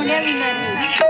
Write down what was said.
முடியாது